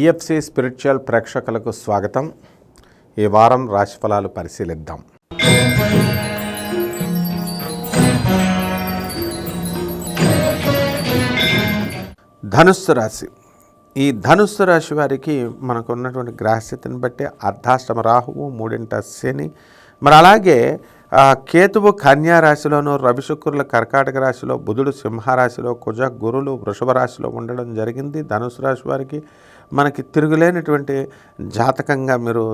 PFC spiritual ప్రేక్షకులకు స్వాగతం. ఈ వారం రాశిఫలాలు పరిశీలిద్దాం. ధనుస్సు రాశి. ఈ ధనుస్సు రాశి వారికి మనకు ఉన్నటువంటి గ్రహస్థితిని బట్టి అర్ధాష్టమ రాహువు మూడింట శని. మరి అలాగే కేతువు కన్యా రాశిలోను రవి శుక్రుల కర్కాటక రాశిలో బుధుడు సింహరాశిలో కుజ గురులు వృషభ రాశిలో ఉండడం జరిగింది. ధనుసు రాశి వారికి మనకి తిరుగులేనటువంటి జాతకంగా మీరు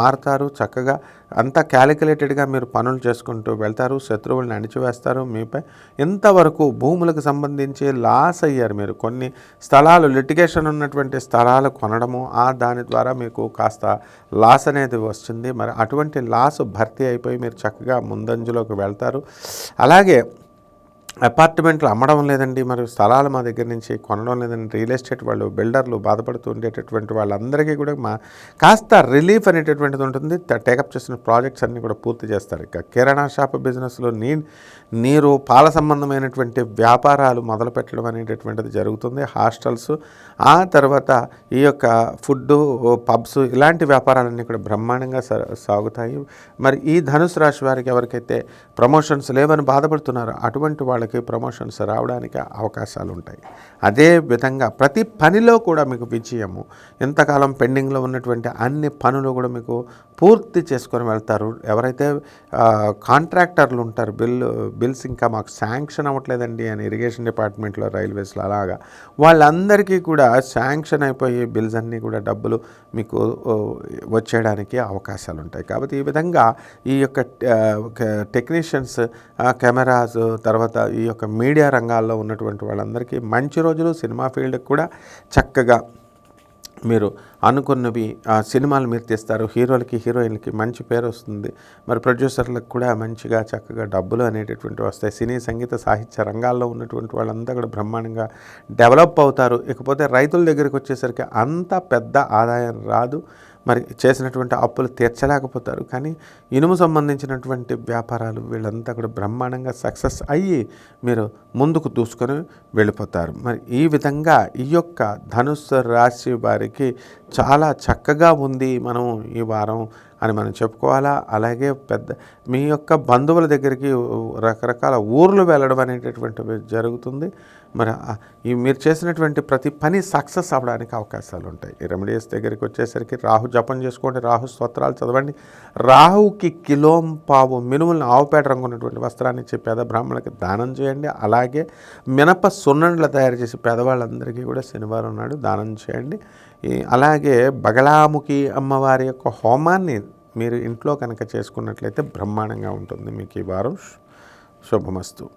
మారతారు మారుతారు. చక్కగా అంతా క్యాలిక్యులేటెడ్గా మీరు పనులు చేసుకుంటూ వెళ్తారు. శత్రువులను అణిచివేస్తారు మీపై. ఇంతవరకు భూములకు సంబంధించి లాస్ అయ్యారు మీరు. కొన్ని స్థలాలు లిటిగేషన్ ఉన్నటువంటి స్థలాలు కొనడము ఆ దాని ద్వారా మీకు కాస్త లాస్ అనేది వస్తుంది. మరి అటువంటి లాస్ భర్తీ అయిపోయి మీరు చక్కగా ముందంజలోకి వెళ్తారు. అలాగే అపార్ట్మెంట్లు అమ్మడం లేదండి. మరి స్థలాలు మా దగ్గర నుంచి కొనడం లేదండి. రియల్ ఎస్టేట్ వాళ్ళు బిల్డర్లు బాధపడుతూ ఉండేటటువంటి వాళ్ళందరికీ కూడా మా కాస్త రిలీఫ్ అనేటటువంటిది ఉంటుంది. టేకప్ చేసిన ప్రాజెక్ట్స్ అన్నీ కూడా పూర్తి చేస్తారు. ఇక కిరాణా షాప్ బిజినెస్లో నీ నీరు పాల సంబంధమైనటువంటి వ్యాపారాలు మొదలు పెట్టడం అనేటటువంటిది జరుగుతుంది. హాస్టల్స్ ఆ తర్వాత ఈ యొక్క ఫుడ్ పబ్స్ ఇలాంటి వ్యాపారాలన్నీ కూడా బ్రహ్మాండంగా సా- సాగుతాయి. మరి ఈ ధనుసు రాశి వారికి ఎవరికైతే ప్రమోషన్స్ లేవని బాధపడుతున్నారో అటువంటి వాళ్ళకి ప్రమోషన్స్ రావడానికి అవకాశాలు ఉంటాయి అదే విధంగా ప్రతి పనిలో కూడా మీకు విజయము ఇంతకాలం పెండింగ్లో ఉన్నటువంటి అన్ని పనులు కూడా మీకు పూర్తి చేసుకొని వెళ్తారు. ఎవరైతే కాంట్రాక్టర్లు ఉంటారు బిల్ బిల్స్ ఇంకా మాకు శాంక్షన్ అవ్వట్లేదండి అని ఇరిగేషన్ డిపార్ట్మెంట్లో రైల్వేస్లో అలాగా వాళ్ళందరికీ కూడా శాంక్షన్ అయిపోయి బిల్స్ అన్నీ కూడా డబ్బులు మీకు వచ్చేయడానికి అవకాశాలు ఉంటాయి కాబట్టి ఈ విధంగా ఈ యొక్క టెక్నీషియన్స్ కెమెరాస్ తర్వాత ఈ ఈ యొక్క మీడియా రంగాల్లో ఉన్నటువంటి వాళ్ళందరికీ మంచి రోజులు సినిమా ఫీల్డ్కి కూడా చక్కగా మీరు అనుకున్నవి ఆ సినిమాలు మీరు తీస్తారు. హీరోలకి హీరోయిన్లకి మంచి పేరు వస్తుంది. మరి ప్రొడ్యూసర్లకు కూడా మంచిగా చక్కగా డబ్బులు అనేటటువంటి వస్తాయి. సినీ సంగీత సాహిత్య రంగాల్లో ఉన్నటువంటి వాళ్ళంతా కూడా బ్రహ్మాండంగా డెవలప్ అవుతారు. ఇకపోతే రైతుల దగ్గరికి వచ్చేసరికి అంత పెద్ద ఆదాయం రాదు. మరి చేసినటువంటి అప్పులు తీర్చలేకపోతారు. కానీ ఇనుము సంబంధించినటువంటి వ్యాపారాలు వీళ్ళంతా కూడా బ్రహ్మాండంగా సక్సెస్ అయ్యి మీరు ముందుకు దూసుకొని వెళ్ళిపోతారు. మరి ఈ విధంగా ఈ యొక్క ధనుస్సు రాశి వారికి చాలా చక్కగా ఉంది. మనం ఈ వారం అని మనం చెప్పుకోవాలా? అలాగే పెద్ద మీ యొక్క బంధువుల దగ్గరికి రకరకాల ఊర్లు వెళ్ళడం అనేటటువంటివి జరుగుతుంది. మరి ఈ మీరు చేసినటువంటి ప్రతి పని సక్సెస్ అవ్వడానికి అవకాశాలు ఉంటాయి. రెమెడీస్ దగ్గరికి వచ్చేసరికి రాహు జపం చేసుకోండి రాహు స్తోత్రాలు చదవండి. రాహుకి కిలోం పావు మినుములను ఆవుపేట రంగు ఉన్నటువంటి వస్త్రాన్ని ఇచ్చి పేద బ్రాహ్మణులకి దానం చేయండి. అలాగే మినప సున్నండ్లు తయారు చేసి పేదవాళ్ళందరికీ కూడా శనివారం నాడు దానం చేయండి. అలాగే బగలాముఖి అమ్మవారి యొక్క హోమాన్ని మీరు ఇంట్లో కనుక చేసుకున్నట్లయితే బ్రహ్మాండంగా ఉంటుంది. మీకు ఈ వారం శుభమస్తు.